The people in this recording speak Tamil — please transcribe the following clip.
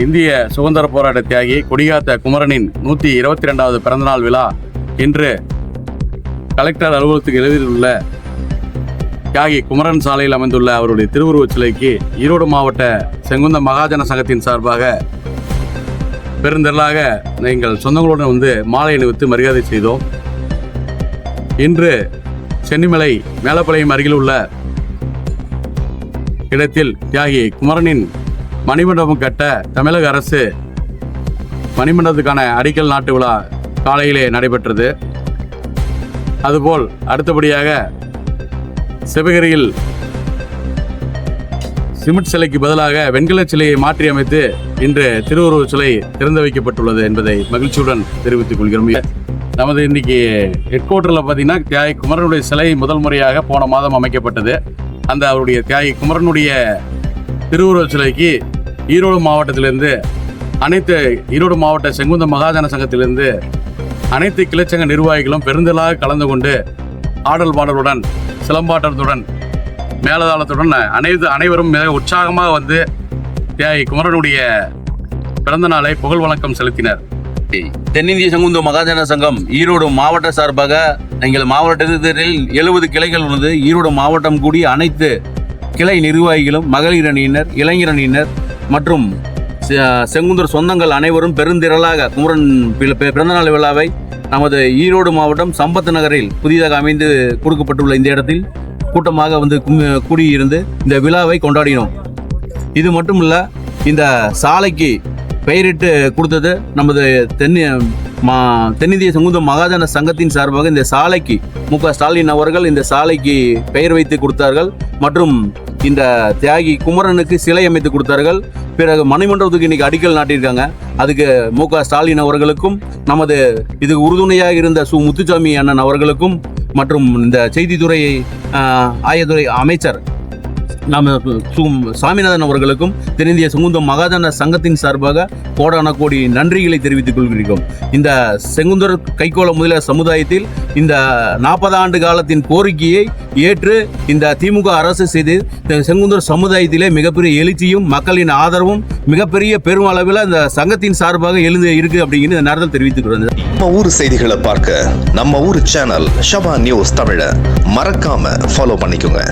இந்திய சுதந்திர போராட்ட தியாகி கொடிகாத்த குமரனின் நூற்றி இருபத்தி ரெண்டாவது பிறந்தநாள் விழா இன்று கலெக்டர் அலுவலகத்துக்கு எதிரில் உள்ள தியாகி குமரன் சாலையில் அமைந்துள்ள அவருடைய திருவுருவச் சிலைக்கு ஈரோடு மாவட்ட செங்குந்த மகாஜன சங்கத்தின் சார்பாக பெருந்திரளாக எங்கள் சொந்தங்களுடன் வந்து மாலை அணிவித்து மரியாதை செய்தோம். இன்று சென்னிமலை மேலப்பாளையம் அருகில் உள்ள இடத்தில் தியாகி குமரனின் மணிமண்டபம் கட்ட தமிழக அரசு மணிமண்டபத்துக்கான அடிக்கல் நாட்டு விழா காலையிலே நடைபெற்றது. அதுபோல் அடுத்தபடியாக சிவகிரியில் சிமெண்ட் சிலைக்கு பதிலாக வெண்கல சிலையை மாற்றி அமைத்து இன்று திருவுருவச் சிலை திறந்து வைக்கப்பட்டுள்ளது என்பதை மகிழ்ச்சியுடன் தெரிவித்துக் கொள்கிறோம். நமது இன்னைக்கு ஹெட் குவார்ட்டரில் பார்த்தீங்கன்னா தியாகி குமரனுடைய சிலை முதல் முறையாக போன மாதம் அமைக்கப்பட்டது. அந்த அவருடைய தியாகி குமரனுடைய திருவுருவச் சிலைக்கு ஈரோடு மாவட்டத்திலிருந்து அனைத்து ஈரோடு மாவட்ட செங்குந்த மகாஜன சங்கத்திலிருந்து அனைத்து கிளைச்சங்க நிர்வாகிகளும் பெருந்தலாக கலந்து கொண்டு ஆடல் பாடலுடன் சிலம்பாட்டத்துடன் மேலதாளத்துடன் அனைத்து அனைவரும் மிக உற்சாகமாக வந்து தியாகி குமரனுடைய பிறந்த நாளை புகழ் வணக்கம் செலுத்தினர். தென்னிந்திய சங்குந்த மகாஜன சங்கம் ஈரோடு மாவட்ட சார்பாக எங்கள் மாவட்டத்தில் எழுபது கிளைகள் உள்ளது. ஈரோடு மாவட்டம் கூடிய அனைத்து கிளை நிர்வாகிகளும் மகளிர் அணியினர் இளைஞர் அணியினர் மற்றும் செ- செங்குந்தர் சொந்தங்கள் அனைவரும் பெருந்திரளாக குமரன் பிறந்தநாள் விழாவை நமது ஈரோடு மாவட்டம் சம்பத் நகரில் புதிதாக அமைந்து கொடுக்கப்பட்டுள்ள இந்த இடத்தில் கூட்டமாக வந்து கூடியிருந்து இந்த விழாவை கொண்டாடினோம். இது மட்டும் இல்லை இந்த சாலைக்கு பெயரிட்டு கொடுத்தது நமது தென்னி மா தென்னிந்திய சங்குந்த மகாஜன சங்கத்தின் சார்பாக இந்த சாலைக்கு மு க ஸ்டாலின் அவர்கள் இந்த சாலைக்கு பெயர் வைத்து கொடுத்தார்கள். மற்றும் இந்த தியாகி குமரனுக்கு சிலை அமைத்து கொடுத்தார்கள். பிறகு மணிமண்டபத்துக்கு இன்னைக்கு அடிக்கல் நாட்டியிருக்காங்க. அதுக்கு மு க ஸ்டாலின் அவர்களுக்கும் நமது இது உறுதுணையாக இருந்த சு முத்துசாமி அண்ணன் அவர்களுக்கும் மற்றும் இந்த செய்தித்துறை ஆயத்துறை அமைச்சர் நாம் சு சாமிநாதன் அவர்களுக்கும் தென்னிந்திய செங்குந்த மகாஜன சங்கத்தின் சார்பாக கோடான கோடி நன்றிகளை தெரிவித்துக் கொள்கிறோம். இந்த செங்குந்தர் கைகோள முதலியார் சமுதாயத்தில் இந்த நாற்பது ஆண்டு காலத்தின் கோரிக்கையை ஏற்று இந்த திமுக அரசு செய்து செங்குந்தர் சமுதாயத்திலே மிகப்பெரிய எழுச்சியும் மக்களின் ஆதரவும் மிகப்பெரிய பெரும் அளவில் இந்த சங்கத்தின் சார்பாக எழுந்து இருக்கு அப்படிங்கிறது இந்த நேரத்தில் தெரிவித்துக்கிறோம் நம்ம ஊர் செய்திகளை பார்க்க நம்ம ஊர் சேனல் ஷபா நியூஸ் தமிழ மறக்காம ஃபாலோ பண்ணிக்கோங்க.